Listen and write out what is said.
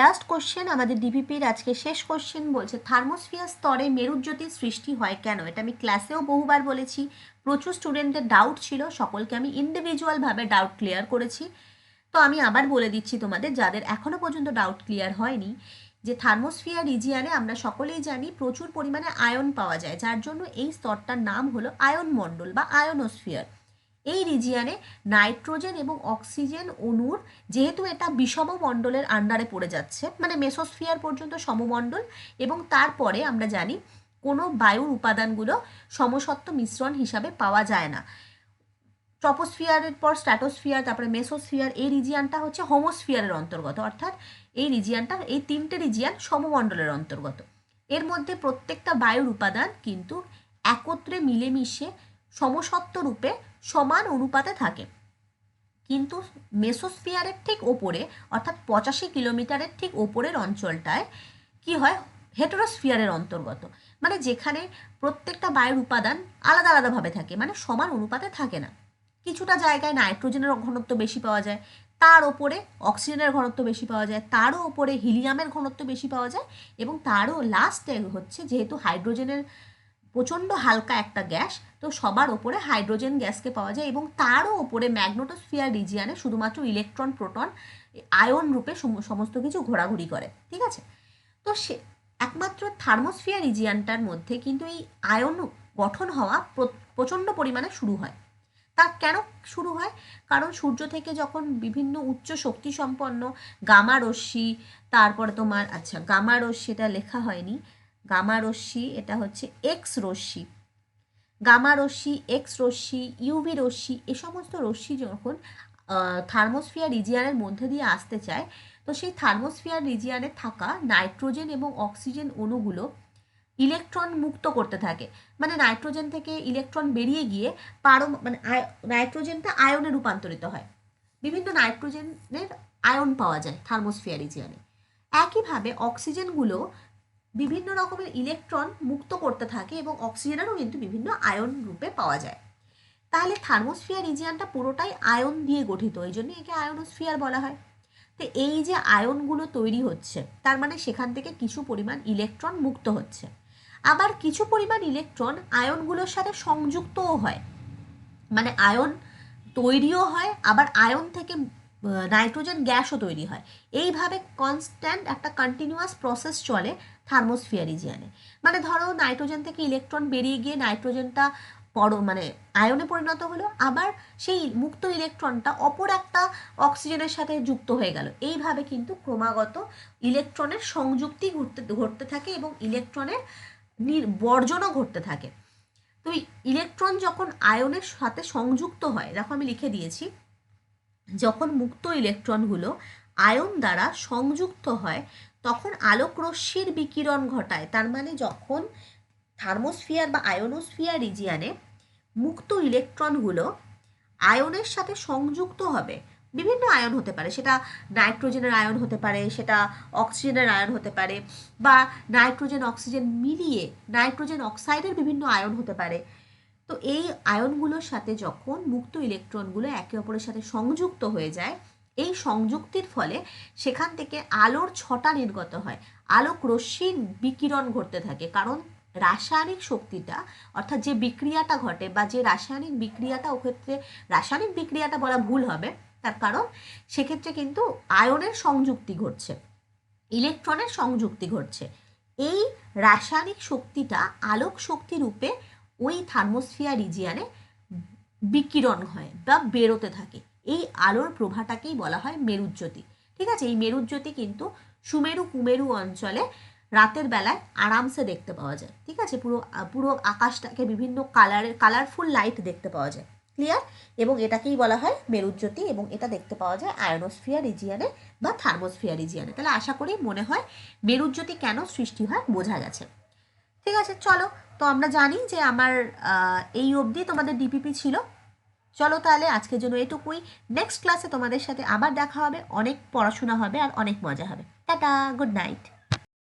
Last question আমাদের ডিপিপির আজকে শেষ কোশ্চেন বলছে, থার্মোস্ফিয়ার স্তরে মেরুজ্যোতির সৃষ্টি হয় কেন? এটা আমি ক্লাসেও বহুবার বলেছি, প্রচুর স্টুডেন্টদের ডাউট ছিল, সকলকে আমি ইন্ডিভিজুয়ালভাবে ডাউট ক্লিয়ার করেছি। তো আমি আবার বলে দিচ্ছি তোমাদের, যাদের এখনও পর্যন্ত ডাউট ক্লিয়ার হয়নি, যে থার্মোস্ফিয়ার রিজিয়ানে আমরা সকলেই জানি প্রচুর পরিমাণে আয়ন পাওয়া যায়, যার জন্য এই স্তরটার নাম হলো আয়ন মণ্ডল বা আয়নোস্ফিয়ার এই রিজিয়ানে নাইট্রোজেন এবং অক্সিজেন অণুর যেহেতু এটা বিষম মণ্ডলের আন্ডারে পড়ে যাচ্ছে মানে মেসোস্ফিয়ার পর্যন্ত সমমণ্ডল এবং তারপরে আমরা জানি কোনো বায়ুর উপাদানগুলো সমসত্ব মিশ্রণ হিসাবে পাওয়া যায় না। ট্রপোস্ফিয়ারের পর স্ট্র্যাটোস্ফিয়ার, তারপরে মেসোস্ফিয়ার, এই রিজিয়ানটা হচ্ছে হোমোস্ফিয়ারের অন্তর্গত, অর্থাৎ এই রিজিয়ানটা, এই তিনটে রিজিয়ান সমমণ্ডলের অন্তর্গত। এর মধ্যে প্রত্যেকটা বায়ুর উপাদান কিন্তু একত্রে মিলেমিশে সমসত্ব রূপে সমান অনুপাতে থাকে। কিন্তু মেসোস্ফিয়ারের ঠিক ওপরে, অর্থাৎ পঁচাশি কিলোমিটারের ঠিক ওপরের অঞ্চলটায় কি হয়? হেটেরোস্ফিয়ারের অন্তর্গত। মানে যেখানে প্রত্যেকটা বায়ুর উপাদান আলাদা আলাদাভাবে থাকে মানে সমান অনুপাতে থাকে না। কিছুটা জায়গায় নাইট্রোজেনের ঘনত্ব বেশি পাওয়া যায়, তার ওপরে অক্সিজেনের ঘনত্ব বেশি পাওয়া যায়, তারও ওপরে হিলিয়ামের ঘনত্ব বেশি পাওয়া যায় এবং তারও লাস্টে হচ্ছে যেহেতু হাইড্রোজেনের প্রচণ্ড হালকা একটা গ্যাস, তো সবার ওপরে হাইড্রোজেন গ্যাসকে পাওয়া যায় এবং তারও ওপরে ম্যাগনেটোস্ফিয়ার রিজিয়ানে শুধুমাত্র ইলেকট্রন, প্রোটন, আয়ন রূপে সমস্ত কিছু ঘোরাঘুরি করে, ঠিক আছে? তো সে, একমাত্র থার্মোস্ফিয়ার রিজিয়ানটার মধ্যে কিন্তু এই আয়ন গঠন হওয়া প্রচণ্ড পরিমাণে শুরু হয়। তা কেন শুরু হয়? কারণ সূর্য থেকে যখন বিভিন্ন উচ্চ শক্তি সম্পন্ন গামা রশ্মি, তারপরে তোমার আচ্ছা গামা রশ্মিটা লেখা হয়নি গামা রশ্মি, এটা হচ্ছে এক্স রশ্মি। গামা রশ্মি এক্স রশ্মি ইউভি রশ্মি, এ সমস্ত রশ্মি যখন থার্মোস্ফিয়ার রিজিয়ানের মধ্যে দিয়ে আসতে চায়, তো সেই থার্মোস্ফিয়ার রিজিয়ানে থাকা নাইট্রোজেন এবং অক্সিজেন অণুগুলো ইলেকট্রন মুক্ত করতে থাকে। মানে নাইট্রোজেন থেকে ইলেকট্রন বেরিয়ে গিয়ে পারো মানে নাইট্রোজেনটা আয়নে রূপান্তরিত হয়। বিভিন্ন নাইট্রোজেনের আয়ন পাওয়া যায় থার্মোস্ফিয়ার রিজিয়ানে। একইভাবে অক্সিজেনগুলো বিভিন্ন রকমের ইলেকট্রন মুক্ত করতে থাকে এবং অক্সিজেনেরও কিন্তু বিভিন্ন আয়ন রূপে পাওয়া যায়। তাহলে থার্মোস্ফিয়ার রিজিয়ানটা পুরোটাই আয়ন দিয়ে গঠিত, এই জন্য একে আয়নোস্ফিয়ার বলা হয়। তো এই যে আয়নগুলো তৈরি হচ্ছে, তার মানে সেখান থেকে কিছু পরিমাণ ইলেকট্রন মুক্ত হচ্ছে। আবার কিছু পরিমাণ ইলেকট্রন আয়নগুলোর সাথে সংযুক্তও হয়। মানে আয়ন তৈরিও হয়, আবার আয়ন থেকে নাইট্রোজেন গ্যাসও তৈরি হয়। এইভাবে কনস্ট্যান্ট একটা কন্টিনিউয়াস প্রসেস চলে থার্মোস্ফিয়ার রিজিয়ানে মানে ধরো নাইট্রোজেন থেকে ইলেকট্রন বেরিয়ে গিয়ে নাইট্রোজেনটা পর মানে আয়নে পরিণত হলো, আবার সেই মুক্ত ইলেকট্রনটা অপর একটা অক্সিজেনের সাথে যুক্ত হয়ে গেল। এইভাবে কিন্তু ক্রমাগত ইলেকট্রনের সংযুক্তি ঘটতে ঘটতে থাকে এবং ইলেকট্রনের বর্জনও ঘটতে থাকে। তো ইলেকট্রন যখন আয়নের সাথে সংযুক্ত হয়, দেখো আমি লিখে দিয়েছি, যখন মুক্ত ইলেকট্রনগুলো আয়ন দ্বারা সংযুক্ত হয় তখন আলোক রশ্মির বিকিরণ ঘটায়। তার মানে যখন থার্মোস্ফিয়ার বা আয়নোস্ফিয়ার রিজিয়ানে মুক্ত ইলেকট্রনগুলো আয়নের সাথে সংযুক্ত হবে, বিভিন্ন আয়ন হতে পারে, সেটা নাইট্রোজেনের আয়ন হতে পারে, সেটা অক্সিজেনের আয়ন হতে পারে, বা নাইট্রোজেন, অক্সিজেন মিলিয়ে নাইট্রোজেন অক্সাইডের বিভিন্ন আয়ন হতে পারে। তো এই আয়নগুলোর সাথে যখন মুক্ত ইলেকট্রনগুলো একে অপরের সাথে সংযুক্ত হয়ে যায় এই সংযুক্তির ফলে সেখান থেকে আলোর ছটা নির্গত হয়। আলোক রশ্মির বিকিরণ ঘটতে থাকে। কারণ রাসায়নিক শক্তিটা, অর্থাৎ যে বিক্রিয়াটা ঘটে বা যে রাসায়নিক বিক্রিয়াটা ওক্ষেত্রে রাসায়নিক বিক্রিয়াটা বলা ভুল হবে। তার কারণ সেক্ষেত্রে কিন্তু আয়নের সংযুক্তি ঘটছে। ইলেকট্রনের সংযুক্তি ঘটছে। এই রাসায়নিক শক্তিটা আলোক শক্তি রূপে ওই থার্মোস্ফিয়ার রিজিয়ানে বিকিরণ হয় বা বেরোতে থাকে। এই আলোর প্রভাটাকেই বলা হয় মেরুজ্যোতি। ঠিক আছে? এই মেরুজ্যোতি কিন্তু সুমেরু কুমেরু অঞ্চলে রাতের বেলায় আরামসে দেখতে পাওয়া যায়। ঠিক আছে? পুরো পুরো আকাশটাকে বিভিন্ন কালারের কালারফুল লাইট দেখতে পাওয়া যায়। ক্লিয়ার এবং এটাকেই বলা হয় মেরুজ্যোতি এবং এটা দেখতে পাওয়া যায় আয়নোস্ফিয়ার রিজিয়ানে বা থার্মোস্ফিয়ার রিজিয়ানে তাহলে আশা করি মনে হয় মেরুজ্যোতি কেন সৃষ্টি হয় বোঝা গেছে। ঠিক আছে? চলো, তো আমরা জানি যে আমার এই অবধি তোমাদের ডিপিপি ছিল। চলো তাহলে আজকের জন্য এটুকুই। নেক্সট ক্লাসে তোমাদের সাথে আবার দেখা হবে, অনেক পড়াশোনা হবে আর অনেক মজা হবে। Tata good night